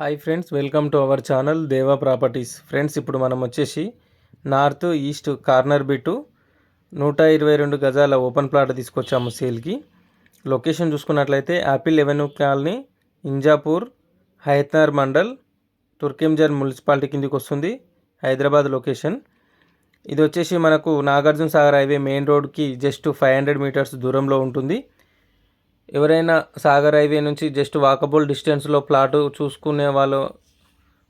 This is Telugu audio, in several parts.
Hi friends welcome to our channel Deva properties. Friends ఇప్పుడు మనం వచ్చేసి నార్త్ ఈస్ట్ కార్నర్ బిట్టు నూట ఇరవై రెండు గజాల ఓపెన్ ప్లాట్ తీసుకొచ్చాము సేల్కి. లొకేషన్ చూసుకున్నట్లయితే Apple Avenue colony Injapur Hayathnagar mandal Turkayamjal municipality కిందికి వస్తుంది హైదరాబాద్ లొకేషన్. ఇది వచ్చేసి మనకు నాగార్జున సాగర్ హైవే మెయిన్ రోడ్కి జస్ట్ ఫైవ్ హండ్రెడ్ మీటర్స్ దూరంలో ఉంటుంది. ఎవరైనా సాగర్ హైవే నుంచి జస్ట్ వాకబుల్ డిస్టెన్స్లో ప్లాటు చూసుకునే వాళ్ళు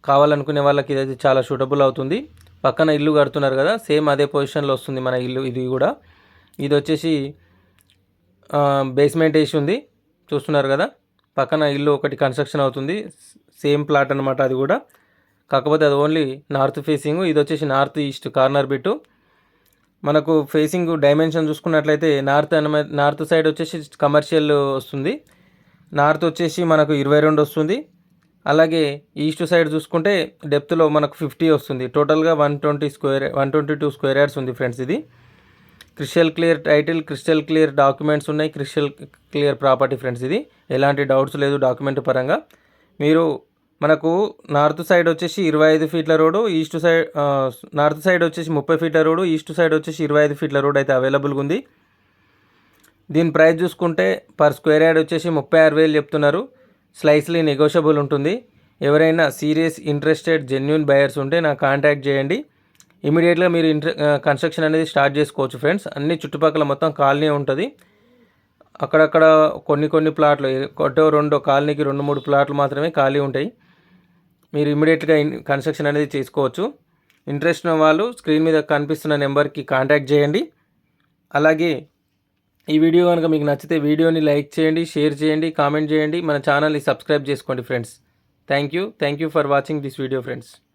కావాలనుకునే వాళ్ళకి ఇది చాలా సూటబుల్ అవుతుంది. పక్కన ఇల్లు కడుతున్నారు కదా సేమ్ అదే పొజిషన్లో వస్తుంది మన ఇల్లు ఇది కూడా. ఇది వచ్చేసి బేస్మెంట్ వేసి ఉంది చూస్తున్నారు కదా. పక్కన ఇల్లు ఒకటి కన్స్ట్రక్షన్ అవుతుంది సేమ్ ప్లాట్ అనమాట అది కూడా. కాకపోతే అది ఓన్లీ నార్త్ ఫేసింగ్ ఇది వచ్చేసి నార్త్ ఈస్ట్ కార్నర్ బిట్టు. మనకు ఫేసింగ్ డైమెన్షన్ చూసుకున్నట్లయితే నార్త్ నార్త్ సైడ్ వచ్చేసి కమర్షియల్ వస్తుంది. నార్త్ వచ్చేసి మనకు ఇరవై రెండు వస్తుంది. అలాగే ఈస్ట్ సైడ్ చూసుకుంటే డెప్త్లో మనకు ఫిఫ్టీ వస్తుంది. టోటల్గా one twenty square one twenty two square yards ఉంది ఫ్రెండ్స్ ఇది. Crystal clear title crystal clear documents ఉన్నాయి. క్రిస్టల్ క్లియర్ ప్రాపర్టీ ఫ్రెండ్స్ ఇది. ఎలాంటి డౌట్స్ లేదు డాక్యుమెంట్ పరంగా. మీరు మనకు నార్త్ సైడ్ వచ్చేసి ఇరవై ఐదు ఫీట్ల road east side north side వచ్చేసి ముప్పై ఫీట్ల రోడ్డు ఈస్ట్ సైడ్ వచ్చేసి ఇరవై ఐదు ఫీట్ల రోడ్ అయితే అవైలబుల్గా ఉంది. దీని ప్రైస్ చూసుకుంటే పర్ స్క్వేర్ యార్డ్ వచ్చేసి ముప్పై ఆరు వేలు చెప్తున్నారు. స్లైస్లీ నెగోషియబుల్ ఉంటుంది. ఎవరైనా సీరియస్ ఇంట్రెస్టెడ్ జెన్యున్ బయర్స్ ఉంటే నాకు కాంటాక్ట్ చేయండి. ఇమీడియట్గా మీరు ఇంట్రె కన్స్ట్రక్షన్ అనేది స్టార్ట్ చేసుకోవచ్చు ఫ్రెండ్స్. అన్ని చుట్టుపక్కల మొత్తం కాలనీ ఉంటుంది. అక్కడక్కడ కొన్ని కొన్ని ప్లాట్లు ఒకటో రెండో కాలనీకి రెండు మూడు ప్లాట్లు మాత్రమే ఖాళీ ఉంటాయి. మీరు ఇమీడియట్గా కన్స్ట్రక్షన్ అనేది చేసుకోవచ్చు. ఇంట్రెస్ట్ ఉన్న వాళ్ళు స్క్రీన్ మీద కనిపిస్తున్న నెంబర్కి కాంటాక్ట్ చేయండి. అలాగే ఈ వీడియో కనుక మీకు నచ్చితే వీడియోని లైక్ చేయండి షేర్ చేయండి కామెంట్ చేయండి. మన ఛానల్ని సబ్స్క్రైబ్ చేసుకోండి friends thank you thank you for watching this video friends